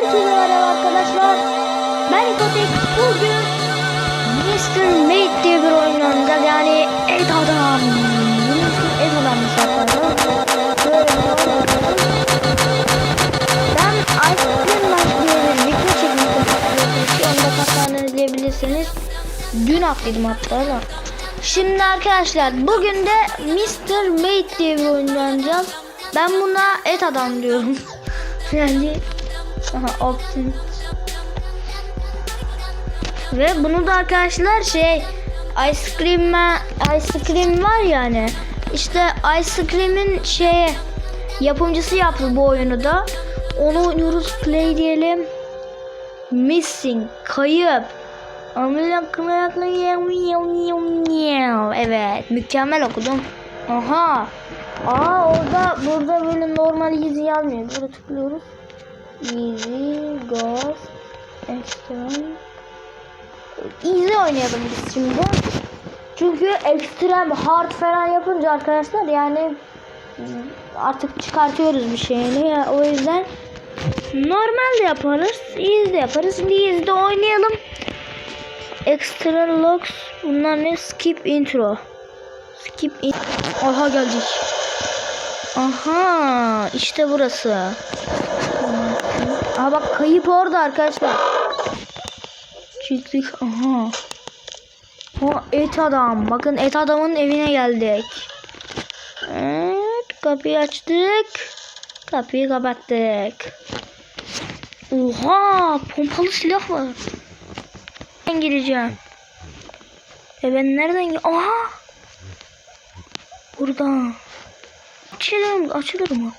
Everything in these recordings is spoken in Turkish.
Herkese merhaba arkadaşlar. Ben Kotek. Bugün Mr. Mate diye bir oyun oynayacağız. Yani et adam. Bunun et adam oyun oynayacağız. Ben Ice Cream Life diye bir video çekmiştim. Onu da katlarını izleyebilirsiniz. Dün attıydım hatta da. Şimdi arkadaşlar bugün de Mr. Mate diye bir oyun oynayacağız. Ben buna et adam diyorum. yani Aha Optim. Ve bunu da arkadaşlar şey Ice Cream Ice Cream var yani. İşte Ice Cream'in şeye yapımcısı yaptı bu oyunu da. Onu oynuyoruz. Play diyelim. Missing. Kayıp. Evet. Mükemmel okudum. Aha. Aa orada burada böyle normal easy yazmıyor. Burada tıklıyoruz. Easy, Ghost, Extreme. Easy oynayalım biz şimdi. Çünkü Extreme, Hard falan yapınca arkadaşlar yani artık çıkartıyoruz bir şeyini ya o yüzden normal de yaparız, easy de yaparız. Şimdi easy de oynayalım. Extra logs bunlar ne? Skip intro. Skip in Aha geldik. Aha işte burası. Bak kayıp orada arkadaşlar. Çıktık. Aha. O et adam. Bakın et adamın evine geldik. Evet, kapıyı açtık. Kapıyı kapattık. Oha, pompalı silah var. Ben gireceğim. E ben nereden? Aha! Burada. Açılır mı? Açılır mı?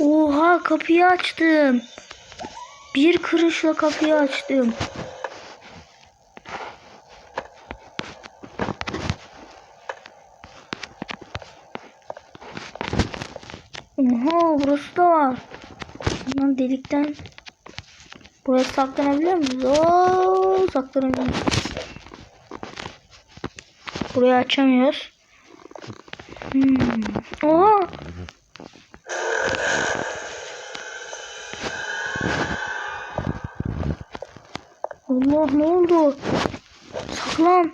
Oha kapıyı açtım. Bir kırışla kapıyı açtım. Oha burası da var. Bundan delikten buraya saklanabiliyor muyuz? Oo, saklanabiliyoruz. Burayı açamıyoruz. Hmm. Oha Allah ne oldu? Saklan.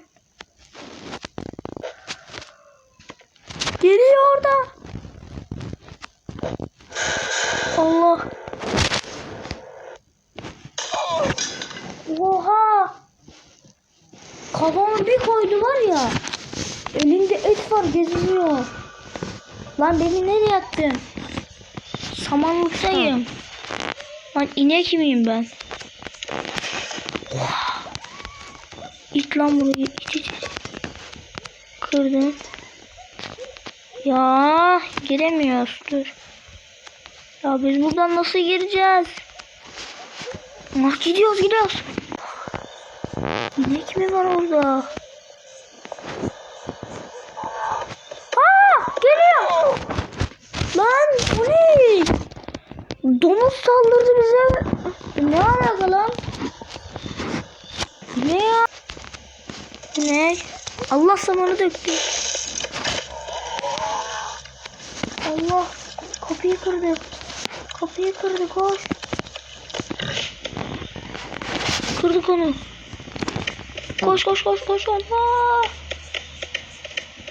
Geliyor orada. Allah. Oha. Kafama bir koydu var ya. Elinde et var geziniyor. Lan beni nereye attın? Samanlıktayım. Lan inek miyim ben? İt lan burayı. İt it. Kırdım. Ya giremiyoruz. Dur. Ya biz buradan nasıl gireceğiz? Ah gidiyoruz gidiyoruz. İnek mi var orada? Aa geliyor. Lan bu ne? Domuz saldırdı bize. Ne alaka lan? Ne ya? Ne? Allah samanı döktü. Allah kapıyı kırdı. Kapıyı kırdı koş. Kırdık onu. Koş koş koş koş Allah.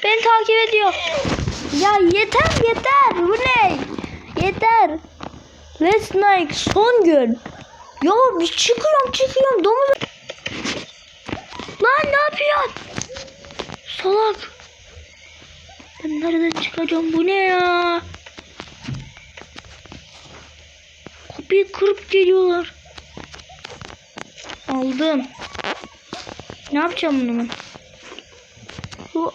Beni takip ediyor. Ya yeter yeter. Bu ne? Yeter. Let's night son gün. Ya bir çıkıyorum çıkıyorum domuz. Lan ne yapıyorsun? Salak. Ben nereden çıkacağım bu ne ya? Kapıyı kırıp geliyorlar. Aldım. Ne yapacağım bunu ben? Bu...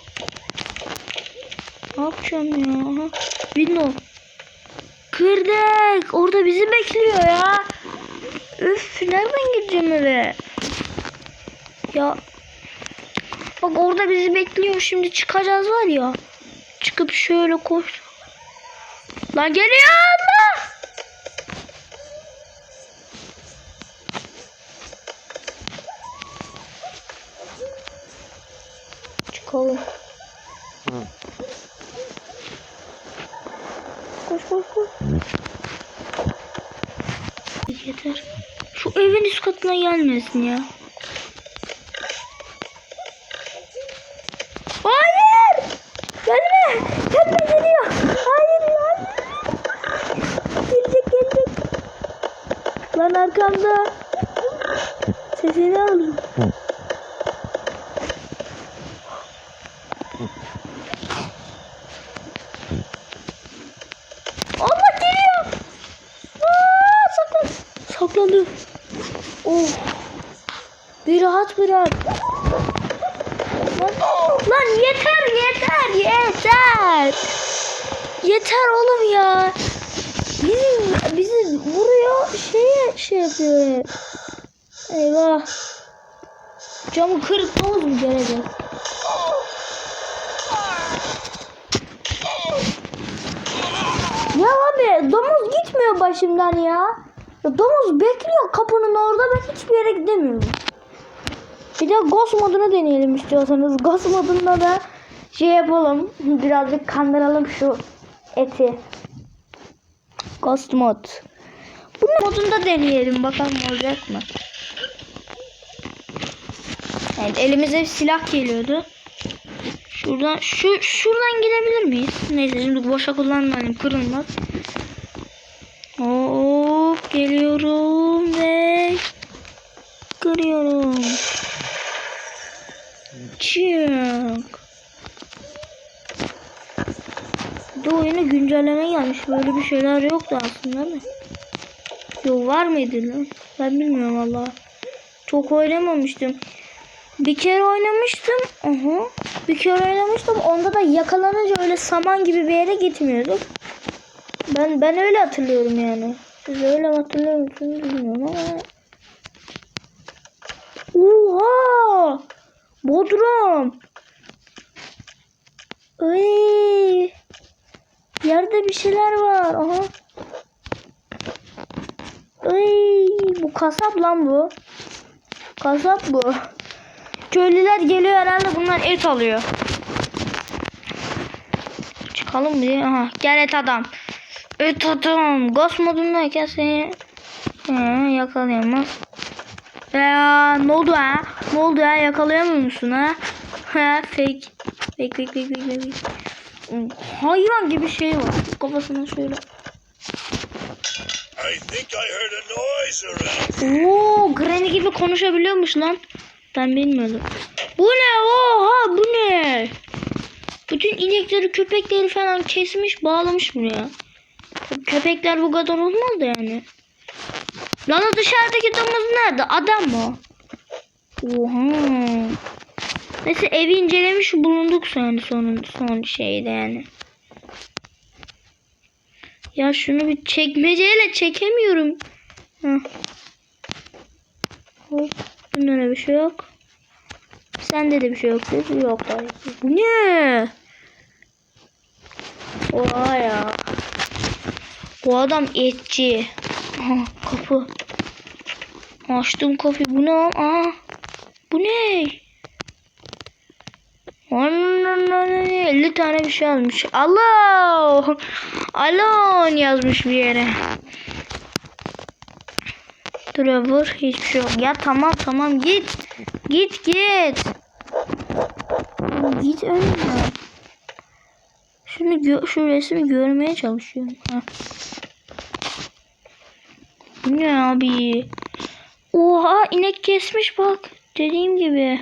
Ne yapacağım ya? Aha. Window. Kırdık. Orada bizi bekliyor ya. Üf nereden gireceğim eve? Ya bak orada bizi bekliyor. Şimdi çıkacağız var ya. Çıkıp şöyle koş. Lan geliyor Allah. Çıkalım. koş koş koş. Yeter. Şu evin üst katına gelmesin ya. Hayır! Gelme! Gelme geliyor. Hayır ya. Gelecek gelecek. Arkamda. Sesini aldım. Allah geliyor. Aa, saklan. Saklandı. Oh. Bir rahat bir rahat. Lan, lan yeter yeter yeter. Yeter oğlum ya. Bizi, bizi şeye şey yapıyor. Eyvah. Camı kırıp toz mu gelecek? Ya abi domuz gitmiyor başımdan ya. ya domuz bekliyor kapının orada ben hiçbir yere gidemiyorum. Bir de Ghost modunu deneyelim istiyorsanız. Ghost modunda da şey yapalım. Birazcık kandıralım şu eti. Ghost mod. Bu modunda deneyelim bakalım olacak mı? Evet elimize bir silah geliyordu. Şuradan şu şuradan gidebilir miyiz? Neyse şimdi boşa kullanmayalım kırılmaz. Hop geliyorum ve kırıyorum. Çık. Bir de oyuna güncelleme gelmiş. Böyle bir şeyler yoktu aslında da. Yok var mıydı lan? Ben bilmiyorum valla. Çok oynamamıştım. Bir kere oynamıştım. Aha. Bir kere oynamıştım. Onda da yakalanınca öyle saman gibi bir yere gitmiyorduk. Ben ben öyle hatırlıyorum yani. Siz öyle hatırlıyor musunuz bilmiyorum ama. Oha! Bodrum. Ay! Yerde bir şeyler var. Aha. Ay! Bu kasap lan bu. Kasap bu. Köylüler geliyor herhalde bunlar et alıyor. Çıkalım bir. Aha gel et adam. Et adam. Ghost modundayken seni ha, yakalayamaz. Ya ne oldu ha? Ne oldu ya? Yakalayamıyor musun ha? Ha fake. Fake fake fake fake fake. Hayvan gibi şey var. Kafasına şöyle. I think I heard a noise around. Oo, Granny gibi konuşabiliyormuş lan. Ben bilmiyordum. Bu ne? Oha bu ne? Bütün inekleri köpekleri falan kesmiş bağlamış buraya. Köpekler bu kadar olmaz da yani. Lan o dışarıdaki domuz nerede? Adam mı? Oha. Neyse evi incelemiş bulunduk sonra son, son şeyde yani. Ya şunu bir çekmeceyle çekemiyorum. Heh. Hop. Bunlara bir şey yok. Sende de bir şey yok. Yok. Bu ne? Oha ya. Bu adam etçi. Aha, kapı. Açtım kapıyı. Bu ne? lan? Bu ne? Ana, 50 tane bir şey almış. Allah! Alon yazmış bir yere. Trevor hiçbir şey yok. Ya tamam tamam git. Git git. Git önüne. Şunu şu resmi görmeye çalışıyorum. Ha. Ne abi? Oha inek kesmiş bak. Dediğim gibi.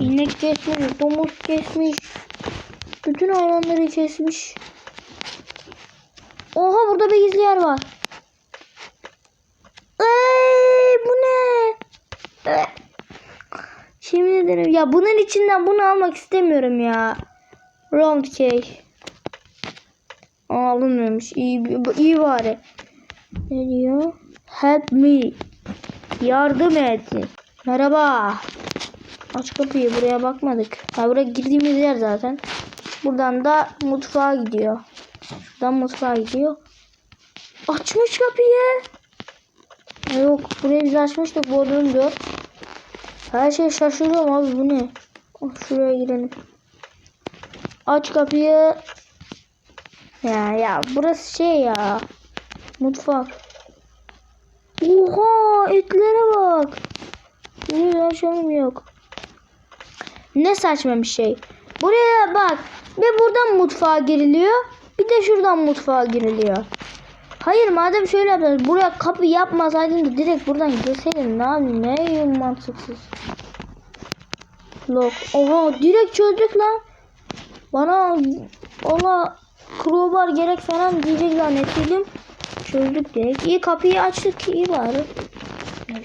İnek kesmiş, domuz kesmiş. Bütün hayvanları kesmiş. Oha burada bir gizli yer var. Ay, bu ne? Şimdi ederim. Ya bunun içinden bunu almak istemiyorum ya. Round cake. Alınmıyormuş. İyi, iyi bari. Ne diyor? Help me. Yardım et. Merhaba. Aç kapıyı. Buraya bakmadık. Ha buraya girdiğimiz yer zaten. Buradan da mutfağa gidiyor. Şuradan mutfağa gidiyor. Açmış kapıyı. Yok burayı biz açmıştık bodrum diyor. Her şey şaşırıyorum abi bu ne? Oh, şuraya girelim. Aç kapıyı. Ya ya burası şey ya. Mutfak. Oha etlere bak. Bir yaşamım yok. Ne saçma bir şey. Buraya bak. Bir buradan mutfağa giriliyor. Bir de şuradan mutfağa giriliyor. Hayır madem şöyle yapacağız. Buraya kapı yapmasaydın da direkt buradan girseydin. Ne? Ne mantıksız. Lock. Oha direkt çözdük lan. Bana ona crowbar gerek falan diyecek zannettiydim. Çözdük direkt. İyi kapıyı açtık iyi bari.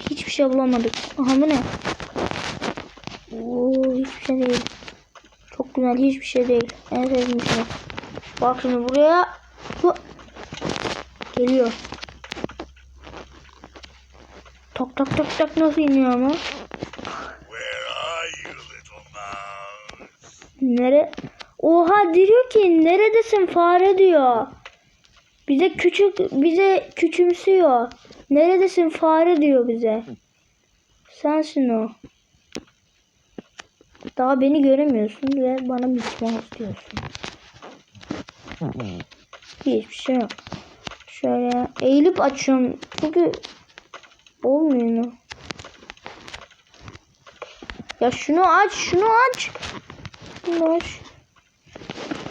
Hiçbir şey bulamadık. Aha bu ne? Oo hiçbir şey değil. Çok güzel hiçbir şey değil. En sevdiğim şey. Bak şimdi buraya. Bu. Geliyor. Tok tok tok tok nasıl iniyor ama? Nere? Oha diyor ki neredesin fare diyor. Bize küçük bize küçümsüyor. Neredesin fare diyor bize. Sensin o. Daha beni göremiyorsun ve bana Mickey diyorsun. Hiçbir şey yok. Şöyle eğilip açıyorum. Çünkü olmuyor. Ya şunu aç, şunu aç. Şunu aç.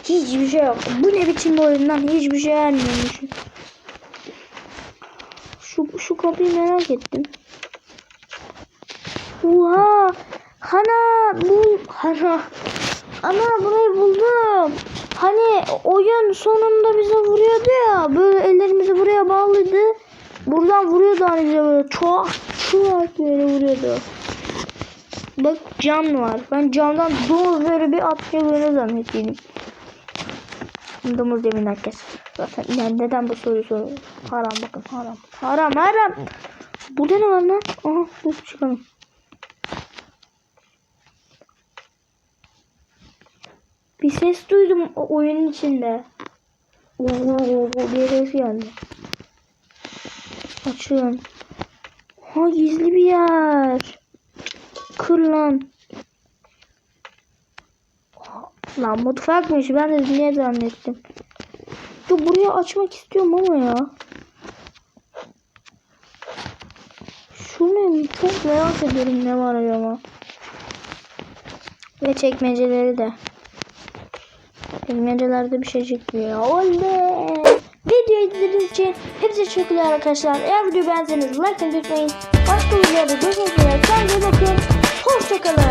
Hiçbir şey yok. Bu ne biçim bir oyun lan? Hiçbir şey vermiyormuşum. Şu, şu kapıyı merak ettim. Oha! Hana bu Hana. Ana burayı buldum. Hani oyun sonunda bize vuruyordu ya. Böyle ellerimizi buraya bağlıydı. Buradan vuruyordu hani bize böyle çok çok böyle vuruyordu. Bak cam var. Ben camdan doğru böyle bir atlayabilir zannettiydim. Domuz demin herkes. Zaten yani neden bu soruyu soruyor? Haram bakın haram. Haram haram. Burada ne var lan? Aha dur çıkalım. Bir ses duydum o oyunun içinde. Oo, bir ses geldi. Açıyorum. Ha gizli bir yer. Kır lan. Lan mutfakmış. Ben de niye zannettim. Dur burayı açmak istiyorum ama ya. Şu ne? Çok merak ediyorum ne var acaba. Ve çekmeceleri de. Çekmecelerde bir şey çıkmıyor. Oley! Videoyu izlediğiniz için hepsi teşekkürler arkadaşlar. Eğer videoyu beğendiyseniz like atmayı unutmayın. Başka videolarda görüşmek üzere. Kendinize bakın. Hoşçakalın.